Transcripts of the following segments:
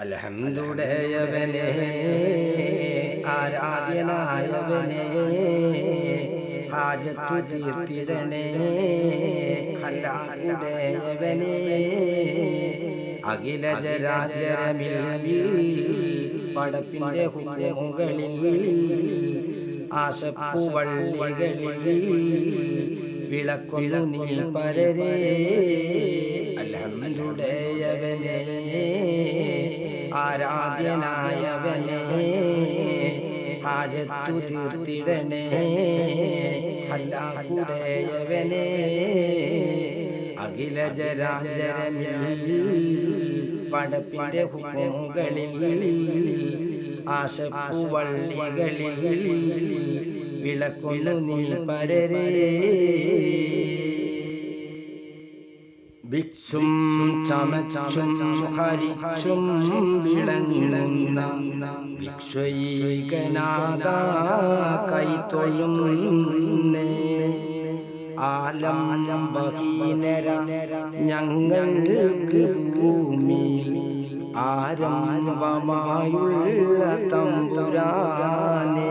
അൽഹംദുടയവനെ ആരാധ്യനായവനെ ഹാജത്തു തീർത്തിടണേ അല്ലാഹുടയവനെ. അഖില ജരാചരമിൽ പടപ്പിന്റെ ഹുമുകളിൽ ആശപ്പൂവള്ളികളിൽ വിളക്കൊന്നു നീ പരരേ. ആരാധ്യനായവനെ ഹാജത്തു തീർത്തിടണേ അല്ലാഹുടയവനെ അഖില ജരാജരമിൽ പടപ്പിന്റെ ഹുമുകളിൽ ആശപ്പൂവള്ളികളിൽ വിളക്കൊന്നു നീ പരരേ. ഭിക്ഷും ചമച്ചും ഹരിച്ചും വിളങ്ങുന്ന ഭിക്ഷൈകനാഥ കൈത്വയും ആലം ബഹീനര ഞങ്ങൾക്ക് ഭൂമിയിൽ ആരംഭമായുള്ള തമ്പുരാനേ.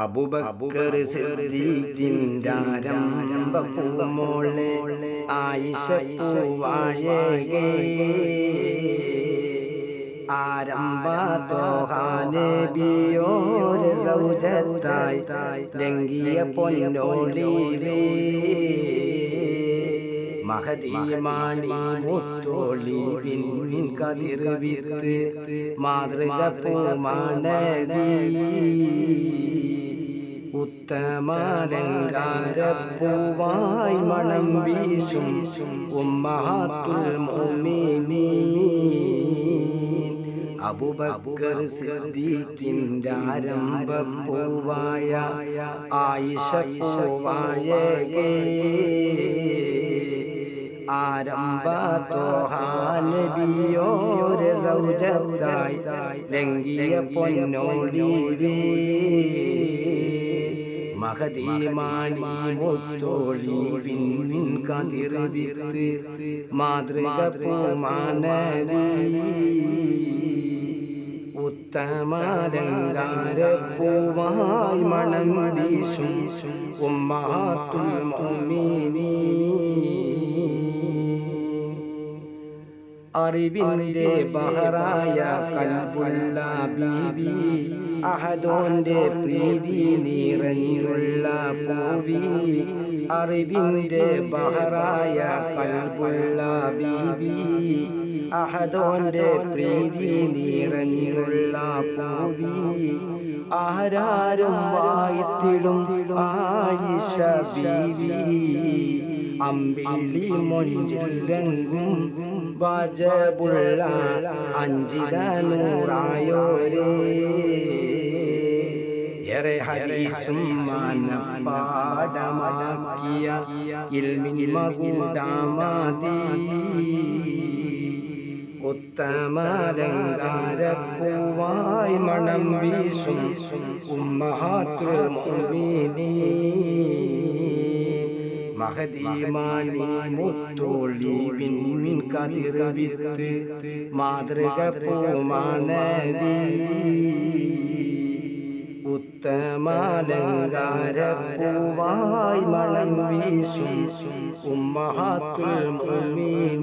അബുബക്കർ സിദ്ദീഖിന്റെ ആരംഭ പൂമോളെ ആയിഷ പൂവാഴകേ ആരംഭ തോഹാനബിയോർ സൗജത്തായി ലംഘിയ പൊന്നോളിവേ മഹദീമാണി മുത്തോളി പിൻ കതിർ വിത്ത് മാതൃക പൂമാണവി ഉത്തമാലങ്കാരപ്പൂവായി മണം വീശും ഉമ്മഹാത്തുൽ മുഅ്മിനീൻ. അബൂബക്കർ സിദ്ദീഖിന്റെ ആരംഭപ്പൂവായ ആയിഷ പൂവായകേ പൊന്നോടിവേ. മഹദീമാണി മുത്തോളി പിന്നിൻ കതിർ വിത്ത് മാതൃക പൂമാനവി ഉത്തമാലങ്കാര പൂവായി മണം വീശും ഉമ്മാത്തുൽ അറിവിന്റെ ബഹറായ കൽബുള്ള ബീവി. അഹദോന്റെ പ്രീതി നിറഞ്ഞുള്ള പൂവി അറിവിന്റെ ബഹറായ കൽബുള്ള ബീവി അഹദോന്റെ പ്രീതി നിറഞ്ഞുള്ള പൂവി ആരാരും വായിത്തിടും ആയിഷ ബീവി. അമ്പിളി മൊഞ്ചില്ലങ്കും വാജബുള്ള അഞ്ചിത നൂറായോരേ. ഏറെ ഹരീസും ഉത്തമാലങ്കാരപ്പൂവായി മണം വീശും ഉമ്മഹാത്തുൽ മുഅ്മിനീൻ മഹദീമാണി മുത്തോളി പിന്നിൻ കതിർ വിത്ത് മാതൃക പൂമാനവി ചിത്തമാലങ്കാരപ്പൂവായി മണം വീശും ഉമ്മഹാത്തുൽ മുഅ്മിനീൻ.